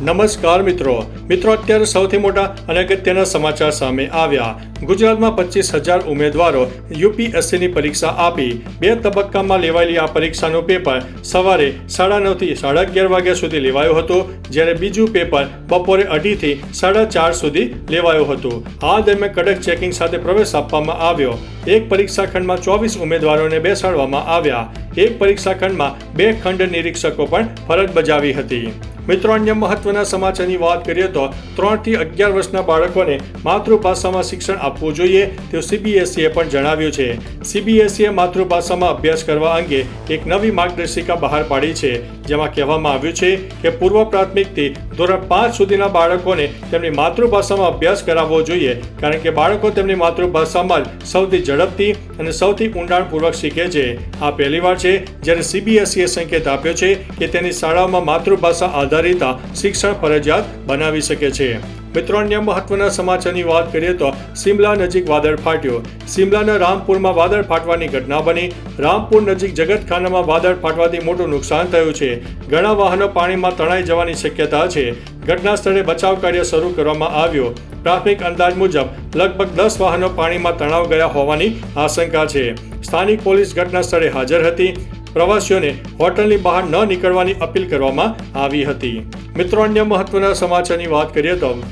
નમસ્કાર મિત્રો. મિત્રો, અત્યારે સૌથી મોટા અને અગત્યના સમાચાર સામે આવ્યા. ગુજરાતમાં પચીસ હજાર ઉમેદવારો યુપીએસસીની પરીક્ષા આપી. બે તબક્કામાં લેવાયેલી આ પરીક્ષાનું પેપર સવારે સાડા નવથી સાડા અગિયાર વાગ્યા સુધી લેવાયું હતું, જ્યારે બીજું પેપર બપોરે અઢીથી સાડા ચાર સુધી લેવાયું હતું. આ દરમિયાન કડક ચેકિંગ સાથે પ્રવેશ આપવામાં આવ્યો. એક પરીક્ષા ખંડમાં ચોવીસ ઉમેદવારોને બેસાડવામાં આવ્યા. એક પરીક્ષા ખંડમાં બે ખંડ નિરીક્ષકો પણ ફરજ બજાવી હતી. મિત્રો, અન્ય મહત્વના સમાચારની વાત કરીએ તો ત્રણથી અગિયાર વર્ષના બાળકોને માતૃભાષામાં શિક્ષણ આપવું જોઈએ, તેવું સીબીએસઈએ પણ જણાવ્યું છે. સીબીએસઈએ માતૃભાષામાં અભ્યાસ કરવા અંગે એક નવી માર્ગદર્શિકા બહાર પાડી છે, જેમાં કહેવામાં આવ્યું છે કે પૂર્વ પ્રાથમિકથી ધોરણ પાંચ સુધીના બાળકોને તેમની માતૃભાષામાં અભ્યાસ કરાવવો જોઈએ, કારણ કે બાળકો તેમની માતૃભાષામાં સૌથી ઝડપથી અને સૌથી ઊંડાણપૂર્વક શીખે છે. આ પહેલીવાર છે, જ્યારે સીબીએસઈએ સંકેત આપ્યો છે કે તેની શાળાઓમાં માતૃભાષા આધારિત શિક્ષણ ફરજિયાત બનાવી શકે છે. મિત્રો, અન્ય મહત્વના સમાચારની વાત કરીએ તો સિમલા નજીક વાદળ ફાટ્યો. સિમલાના રામપુરમાં વાદળ ફાટવાની ઘટના બની. રામપુર નજીક જગતખાનામાં વાદળ ફાટવાથી મોટું નુકસાન થયું છે. ઘણા વાહનો પાણીમાં તણાઈ જવાની શક્યતા છે. ઘટના સ્થળે બચાવ કાર્ય શરૂ કરવામાં આવ્યો. પ્રાથમિક અંદાજ મુજબ લગભગ દસ વાહનો પાણીમાં તણાવ ગયા હોવાની આશંકા છે. સ્થાનિક પોલીસ ઘટના સ્થળે હાજર હતી. પ્રવાસીઓને હોટલની બહાર ન નીકળવાની અપીલ કરવામાં આવી હતી. મિત્રો, અન્ય મહત્વના સમાચારની વાત કરીએ તો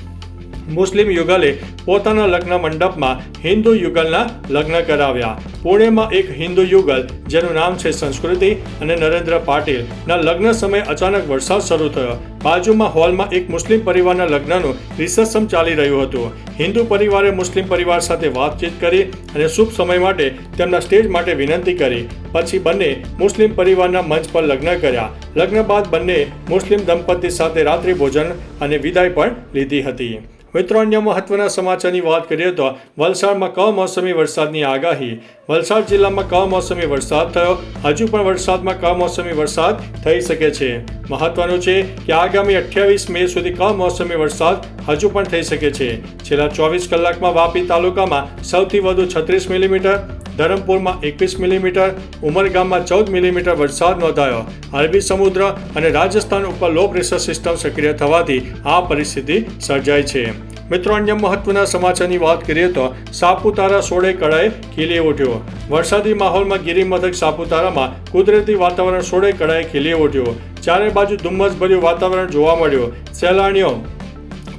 મુસ્લિમ યુગલે પોતાના લગ્ન મંડપમાં હિન્દુ યુગલના લગ્ન કરાવ્યા. પુણેમાં એક હિન્દુ યુગલ, જેનું નામ છે સંસ્કૃતિ અને નરેન્દ્ર પાટીલના લગ્ન સમયે અચાનક વરસાદ શરૂ થયો. બાજુમાં હોલમાં એક મુસ્લિમ પરિવારના લગ્નનું રિસેપ્શન ચાલી રહ્યું હતું. હિન્દુ પરિવારે મુસ્લિમ પરિવાર સાથે વાતચીત કરી અને શુભ સમય માટે તેમના સ્ટેજ માટે વિનંતી કરી. પછી બંને મુસ્લિમ પરિવારના મંચ પર લગ્ન કર્યા. લગ્ન બાદ બંને મુસ્લિમ દંપતી સાથે રાત્રિ ભોજન અને વિદાય પણ લીધી હતી. મિત્રો, અન્ય મહત્વના સમાચારની વાત કરીએ તો વલસાડમાં કમોસમી વરસાદની આગાહી. વલસાડ જિલ્લામાં કમોસમી વરસાદ થયો. હજુ પણ વરસાદમાં કમોસમી વરસાદ થઈ શકે છે. મહત્વનું છે કે આગામી અઠ્યાવીસ મે સુધી કમોસમી વરસાદ હજુ પણ થઈ શકે છે. છેલ્લા ચોવીસ કલાકમાં વાપી તાલુકામાં સૌથી વધુ છત્રીસ મિલીમીટર ધરમપુરમાં એકવીસ મિલીમીટર, ઉમરગામમાં ચૌદ મિલીમીટર વરસાદ નોંધાયો. અરબી સમુદ્ર અને રાજસ્થાન ઉપર લો પ્રેશર સિસ્ટમ સક્રિય થવાથી આ પરિસ્થિતિ સર્જાઈ છે. મિત્રો, અન્ય મહત્વના સમાચારની વાત કરીએ તો સાપુતારા સોળે કળાએ ખીલી ઉઠ્યો. વરસાદી માહોલમાં ગિરિમથક સાપુતારામાં કુદરતી વાતાવરણ સોળે કળાએ ખીલી ઉઠ્યો. ચારે બાજુ ધુમ્મસભર્યું વાતાવરણ જોવા મળ્યું. સહેલાણીઓ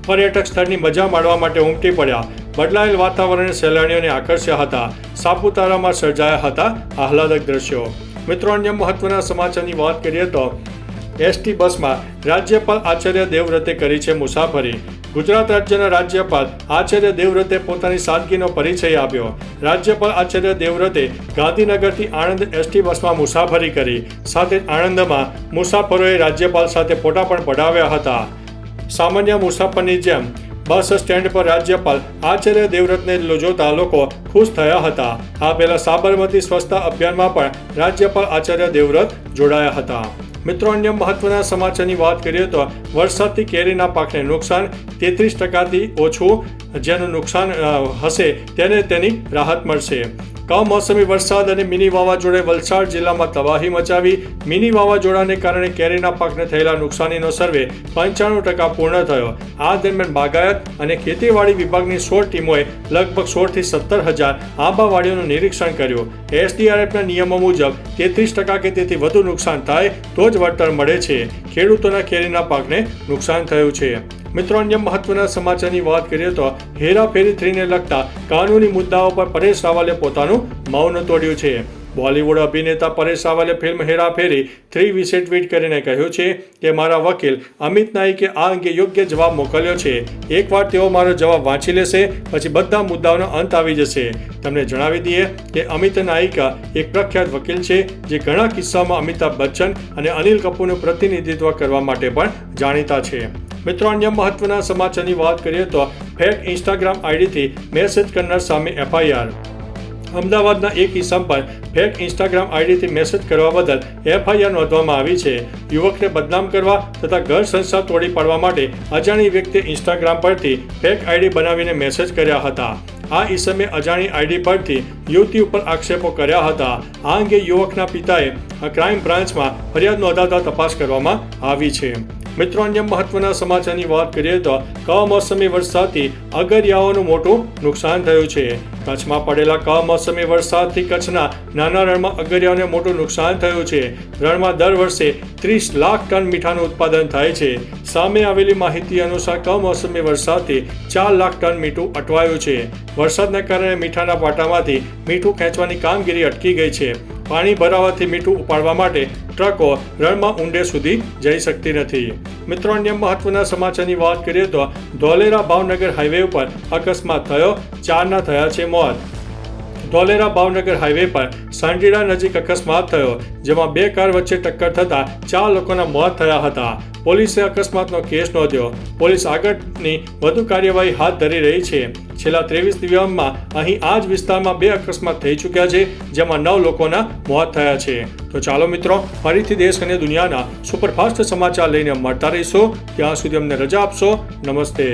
પર્યટક સ્થળની મજા માણવા માટે ઉમટી પડ્યા. બદલાયેલ વાતાવરણે સહેલાણીઓને આકર્ષ્યા હતા. સાપુતારામાં સર્જાયા હતા આહલાદક દ્રશ્યો. મિત્રો, અન્ય મહત્વના સમાચારની વાત કરીએ તો એસટી બસમાં રાજ્યપાલ આચાર્ય દેવવ્રતે કરી છે મુસાફરી. ગુજરાત રાજ્યના રાજ્યપાલ આચાર્ય દેવવ્રતે પોતાની સાદગીનો પરિચય આપ્યો. રાજ્યપાલ આચાર્ય દેવવ્રતે ગાંધીનગરથી આણંદ એસટી બસમાં મુસાફરી કરી. સાથે આણંદમાં મુસાફરોએ રાજ્યપાલ સાથે ફોટા પણ પડાવ્યા હતા. સામાન્ય મુસાફરની જેમ બસ સ્ટેન્ડ પર રાજ્યપાલ આચાર્ય દેવવ્રતને જોતા લોકો ખુશ થયા હતા. આ પહેલા સાબરમતી સ્વચ્છતા અભિયાનમાં પણ રાજ્યપાલ આચાર્ય દેવવ્રત જોડાયા હતા. મિત્રો, અન્ય મહત્વના સમાચારની વાત કરીએ તો વરસાદથી કેરીના પાકને નુકસાન તેત્રીસ ટકાથી ઓછું, જેનું નુકસાન હશે તેને તેની રાહત મળશે. કમોસમી વરસાદ અને મિની વાવાઝોડે વલસાડ જિલ્લામાં તબાહી મચાવી. મિની વાવાઝોડાને કારણે કેરીના પાકને થયેલા નુકસાનીનો સર્વે પંચાણું ટકા પૂર્ણ થયો. આ દરમિયાન બાગાયત અને ખેતીવાડી વિભાગની સોળ ટીમોએ લગભગ સોળથી સત્તર હજાર આંબાવાડીઓનું નિરીક્ષણ કર્યું. એસડીઆરએફના નિયમો મુજબ તેત્રીસ ટકા કે તેથી વધુ નુકસાન થાય તો જ વળતર મળે છે. ખેડૂતોના કેરીના પાકને નુકસાન થયું છે. મિત્રો, અન્ય મહત્વના સમાચારની વાત કરીએ તો હેરાફેરી થ્રીને લગતા કાનૂની મુદ્દાઓ પર પરેશ રાવલે પોતાનું મૌન તોડ્યું છે. બોલિવૂડ અભિનેતા પરેશ રાવલે ફિલ્મ હેરાફેરી થ્રી વિશે ટ્વીટ કરીને કહ્યું છે કે, મારા વકીલ અમિત નાઈકે આ અંગે યોગ્ય જવાબ મોકલ્યો છે. એકવાર તેઓ મારો જવાબ વાંચી લેશે, પછી બધા મુદ્દાઓનો અંત આવી જશે. તમને જણાવી દઈએ કે, અમિત નાયિકા એક પ્રખ્યાત વકીલ છે, જે ઘણા કિસ્સામાં અમિતાભ બચ્ચન અને અનિલ કપૂરનું પ્રતિનિધિત્વ કરવા માટે પણ જાણીતા છે. મિત્રો, અન્ય મહત્વના સમાચારની વાત કરીએ તો ફેક ઇન્સ્ટાગ્રામ આઈડીથી મેસેજ કરનાર સામે એફઆઈઆર. અમદાવાદના એક ઇસમ પર ફેક ઇન્સ્ટાગ્રામ આઈડીથી મેસેજ કરવા બદલ એફઆઈઆર નોંધવામાં આવી છે. યુવકને બદનામ કરવા તથા ઘર સંસ્થા તોડી પાડવા માટે અજાણી વ્યક્તિએ ઇન્સ્ટાગ્રામ પરથી ફેક આઈડી બનાવીને મેસેજ કર્યા હતા. આ ઇસમે અજાણી આઈડી પરથી યુવતી ઉપર આક્ષેપો કર્યા હતા. આ અંગે યુવકના પિતાએ ક્રાઇમ બ્રાન્ચમાં ફરિયાદ નોંધાવતા તપાસ કરવામાં આવી છે. મિત્રો, અન્ય મહત્વના સમાચારની વાત કરીએ તો કમોસમી વરસાદથી અગરિયાઓનું મોટું નુકસાન થયું છે. કચ્છમાં પડેલા કમોસમી વરસાદથી કચ્છના નાના રણમાં અગરિયાઓને મોટું નુકસાન થયું છે. રણમાં દર વર્ષે ત્રીસ લાખ ટન મીઠાનું ઉત્પાદન થાય છે. સામે આવેલી માહિતી અનુસાર કમોસમી વરસાદથી ચાર લાખ ટન મીઠું અટવાયું છે. વરસાદના કારણે મીઠાના પાટામાંથી મીઠું ખેંચવાની કામગીરી અટકી ગઈ છે. પાણી ભરાવાથી મીઠું ઉપાડવા માટે ટ્રકો રણમાં ઊંડે સુધી જઈ શકતી નથી. મિત્રો, અન્ય મહત્વના સમાચારની વાત કરીએ તો ધોલેરા ભાવનગર હાઈવે ઉપર અકસ્માત થયો. ચારના થયા છે મોત. ધોલેરા ભાવનગર હાઈવે પર સાંજીડા નજીક અકસ્માત થયો, જેમાં બે કાર વચ્ચે ટક્કર થતા ચાર લોકોના મોત થયા હતા. પોલીસે અકસ્માતનો કેસ નોંધ્યો. પોલીસ આગળની વધુ કાર્યવાહી હાથ ધરી રહી છે. છેલ્લા ત્રેવીસ દિવસમાં અહીં આ જ વિસ્તારમાં બે અકસ્માત થઈ ચૂક્યા છે, જેમાં નવ લોકોના મોત થયા છે. તો ચાલો મિત્રો, ફરીથી દેશ અને દુનિયાના સુપરફાસ્ટ સમાચાર લઈને મળતા રહીશું. ત્યાં સુધી અમને રજા આપશો. નમસ્તે.